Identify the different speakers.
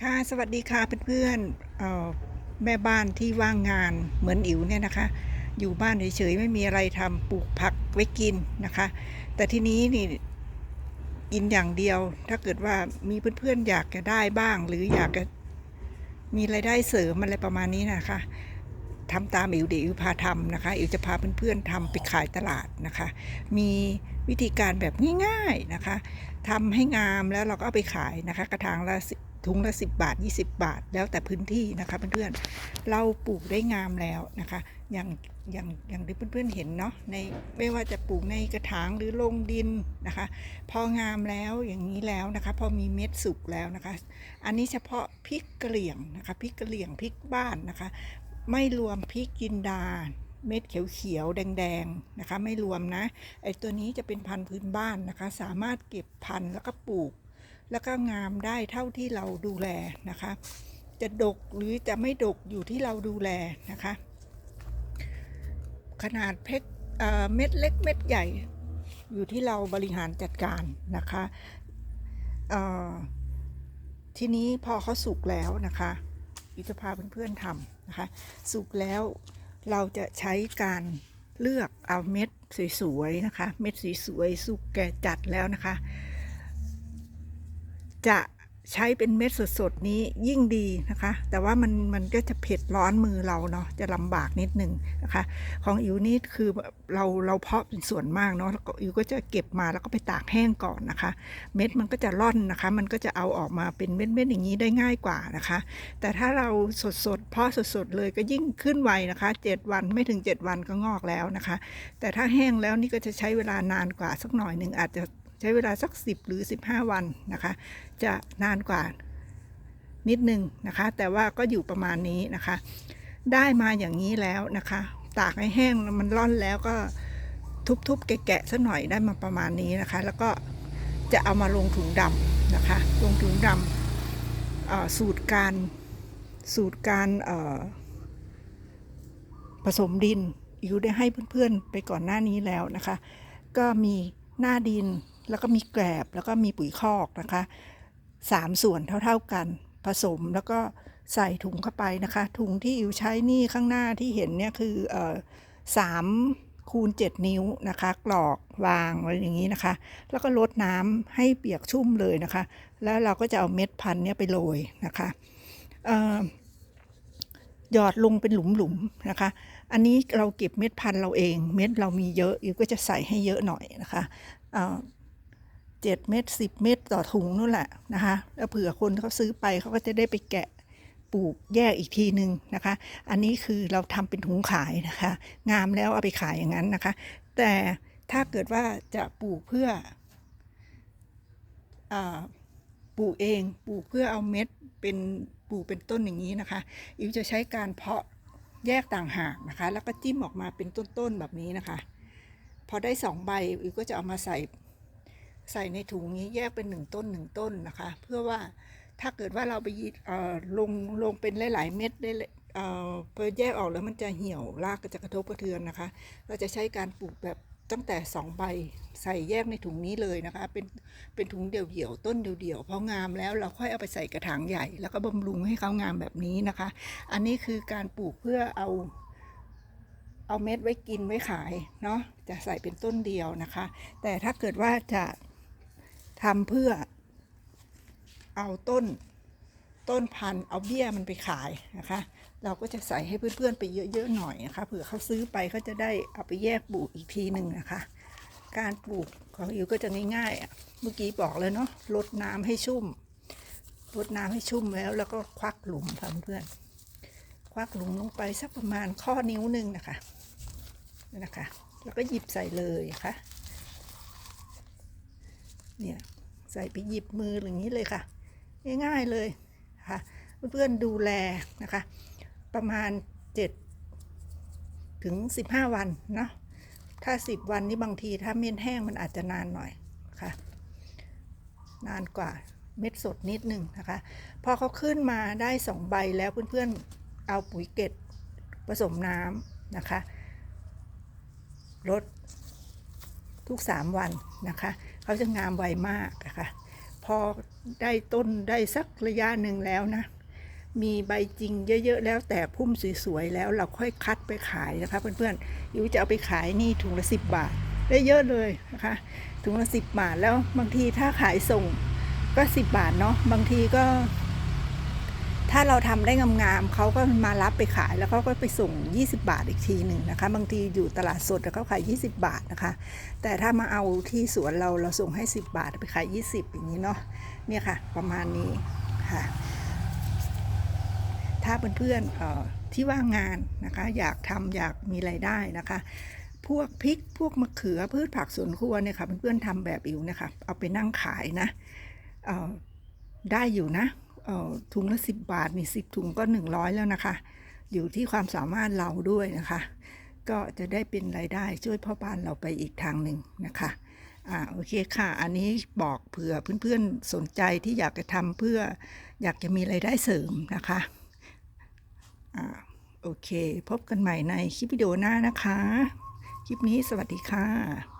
Speaker 1: ค่ะสวัสดีค่ะเพื่อนๆเอ่อแม่บ้านที่ว่างงานเหมือนอิ๋วเนี่ยนะคะ อยู่บ้านเฉยๆไม่มีอะไรทำปลูกผักไว้กินนะคะ แต่ทีนี้นี่กินอย่างเดียว ถ้าเกิดว่ามีเพื่อนๆอยากจะได้บ้าง หรืออยากจะมีรายได้เสริมอะไรประมาณนี้นะคะทำตามอิ๋วเดี๋ยวอิ๋วพาทำนะคะอิ๋วจะพาเพื่อนๆทำไปขายตลาดนะคะ มีวิธีการแบบง่ายๆนะคะทำให้งามแล้วเราก็เอาไปขายนะคะ กระถางละ ถุงละ 10 บาท 20 บาท แล้วแต่พื้นที่นะคะเพื่อนๆเราปลูกได้งามแล้วนะคะ อย่างอย่างอย่างที่เพื่อนๆเห็นเนาะในไม่ว่าจะปลูกในกระถางหรือลงดินนะคะ พองามแล้วอย่างนี้แล้วนะคะ พอมีเม็ดสุกแล้วนะคะ อันนี้เฉพาะพริกกระเหลี่ยงนะคะพริกกระเหลี่ยงพริกบ้านนะคะ ไม่รวมพริกกินดาเม็ดเขียวๆ แดงๆ นะคะ ไม่รวมนะ ไอตัวนี้จะเป็นพันธุ์พื้นบ้านนะคะ สามารถเก็บพันธุ์แล้วก็ปลูก แล้วก็งามได้เท่าที่เราดูแลนะคะ จะดกหรือจะไม่ดกอยู่ที่เราดูแลนะคะ ขนาดเพกเอ่อเม็ดเล็กเม็ดใหญ่อยู่ที่เราบริหารจัดการนะคะเอ่อทีนี้พอเขาสุกแล้วนะคะอิจะพาเพื่อนๆทำนะคะ สุกแล้วเราจะใช้การเลือกเอาเม็ดสวยๆนะคะ เม็ดสวยๆสุกแก่จัดแล้วนะคะ จะใช้เป็นเม็ดสดๆนี้ยิ่งดีนะคะ แต่ว่ามันมันก็จะเผ็ดร้อนมือเราเนาะจะลำบากนิดนึงนะคะ ของอิ๋วนี่คือเราเราเพาะเป็นส่วนมากเนาะแล้วก็อิ๋วก็จะเก็บมาแล้วก็ไปตากแห้งก่อนนะคะ เม็ดมันก็จะร่อนนะคะ มันก็จะเอาออกมาเป็นเม็ดๆอย่างนี้ได้ง่ายกว่านะคะ แต่ถ้าเราสดๆเพาะสดๆเลยก็ยิ่งขึ้นไวนะคะ 7 วันไม่ถึง 7 วันก็งอกแล้วนะคะ แต่ถ้าแห้งแล้วนี่ก็จะใช้เวลานานกว่าสักหน่อยหนึ่งอาจจะ ใช้เวลาสัก 10 หรือ 15 วันนะคะ จะนานกว่านิดนึงนะคะ แต่ว่าก็อยู่ประมาณนี้นะคะ ได้มาอย่างนี้แล้วนะคะ ตากให้แห้งแล้วมันร่อนแล้วก็ทุบๆ แกะๆสักหน่อยได้มาประมาณนี้นะคะ แล้วก็จะเอามาลงถุงดำนะคะ ลงถุงดำสูตรการสูตรการผสมดินอิวได้ให้เพื่อนๆไปก่อนหน้านี้แล้วนะคะ ก็มีหน้าดิน แล้วก็มีแกลบแล้วก็มีปุ๋ยคอกนะคะสามส่วนเท่าๆกัน ผสมแล้วก็ใส่ถุงเข้าไปนะคะ ถุงที่อิวใช้นี่ข้างหน้าที่เห็นเนี่ยคือสามคูณ 7 นิ้วนะคะ กรอกวางไว้อย่างนี้นะคะ แล้วก็ลดน้ำให้เปียกชุ่มเลยนะคะ แล้วเราก็จะเอาเม็ดพันธุ์เนี่ยไปโรยนะคะหยอดลงเป็นหลุมๆนะคะ อันนี้เราเก็บเม็ดพันธุ์เราเอง เม็ดเรามีเยอะอิวก็จะใส่ให้เยอะหน่อยนะคะ เจ็ดเม็ดสิบเม็ดต่อถุงนู่นแหละนะคะแล้วเผื่อคนเขาซื้อไปเขาก็จะได้ไปแกะปลูกแยกอีกทีหนึ่งนะคะ อันนี้คือเราทำเป็นถุงขายนะคะ งามแล้วเอาไปขายอย่างนั้นนะคะ แต่ถ้าเกิดว่าจะปลูกเพื่ออปลูกเอง ปลูกเพื่อเอาเม็ดเป็นปลูกเป็นต้นอย่างนี้นะคะ อิวจะใช้การเพาะแยกต่างหากนะคะ แล้วก็จิ้มออกมาเป็นต้นๆแบบนี้นะคะ พอได้สองใบอิวก็จะเอามาใส่ ใส่ในถุงนี้แยกเป็นหนึ่งต้นหนึ่งต้นนะคะ เพื่อว่าถ้าเกิดว่าเราไปลงลงเป็นหลาย ๆ เม็ดได้เอ่อพอแยกออกแล้วมันจะเหี่ยวรากก็จะกระทบกระเทือนนะคะ เราจะใช้การปลูกแบบตั้งแต่สองใบใส่แยกในถุงนี้เลยนะคะ เป็นเป็นถุงเดี่ยวๆต้นเดี่ยวๆพองามแล้วเราค่อยเอาไปใส่กระถางใหญ่ แล้วก็บำรุงให้เขางามแบบนี้นะคะ อันนี้คือการปลูกเพื่อเอาเอาเม็ดไว้กินไว้ขายเนาะจะใส่เป็นต้นเดียวนะคะ แต่ถ้าเกิดว่าจะ ทำเพื่อ เอาต้นต้นพันธุ์เอาเบี้ยมันไปขายนะคะ เราก็จะใส่ให้เพื่อนๆไปเยอะๆหน่อยนะคะเผื่อเขาซื้อไปเขาจะได้เอาไปแยกปลูกอีกทีหนึ่งนะคะ การปลูกของอิวก็จะง่ายๆเมื่อกี้บอกเลยเนาะลดน้ำให้ชุ่มลดน้ำให้ชุ่มแล้ว แล้วก็ควักหลุมค่ะเพื่อนควักหลุมลงไปสักประมาณข้อนิ้วหนึ่งนะคะนี่นะคะ แล้วก็หยิบใส่เลยค่ะ เนี่ยใส่ไปหยิบมืออย่างนี้เลยค่ะ ง่ายๆเลยค่ะเพื่อนๆดูแลนะคะ ประมาณ 7 ถึง 15 วันเนาะถ้า 10 วันนี้บางทีถ้าเม็ดแห้งมันอาจจะนานหน่อยค่ะ นานกว่าเม็ดสดนิดนึงนะคะ พอเขาขึ้นมาได้ 2 ใบแล้วเพื่อนๆเอาปุ๋ยเกล็ดผสมน้ำนะคะลดทุก 3 วันนะคะ เขาจะงามไวมากนะคะพอได้ต้นได้สักระยะหนึ่งแล้วนะ มีใบจริงเยอะๆแล้วแต่พุ่มสวยๆแล้วเราค่อยคัดไปขายนะคะเพื่อนๆอิวจะเอาไปขายนี่ถุงละสิบบาท ได้เยอะเลยนะคะถุงละสิบบาทแล้วบางทีถ้าขายส่งก็สิบบาทเนาะบางทีก็ ถ้าเราทำได้งามๆเขาก็มารับไปขายแล้วเขาก็ไปส่ง 20 บาทอีกทีหนึ่งนะคะ บางทีอยู่ตลาดสดแล้วเขาขาย 20 บาทนะคะ แต่ถ้ามาเอาที่สวนเราเราส่งให้ 10 บาทไปขาย 20 อย่างนี้เนาะเนี่ยค่ะ ประมาณนี้ค่ะ ถ้าเพื่อนๆเอ่อที่ว่างงานนะคะ อยากทำอยากมีไรายได้นะคะพวกพริกพวกมะเขือพืชผักสวนครัวเนี่ยค่ะเพื่อนๆทำแบบอิวนะคะเอาไปนั่งขายนะเอ่อได้อยู่นะ ถุงละสิบบาทนี่สิบถุงก็หนึ่งร้อยแล้วนะคะ อยู่ที่ความสามารถเราด้วยนะคะ ก็จะได้เป็นรายได้ช่วยพ่อบ้านเราไปอีกทางหนึ่งนะคะอ่าโอเคค่ะ อันนี้บอกเผื่อเพื่อนๆสนใจที่อยากจะทำเพื่ออยากจะมีรายได้เสริมนะคะอ่าโอเค พบกันใหม่ในคลิปวิดีโอหน้านะคะ คลิปนี้สวัสดีค่ะ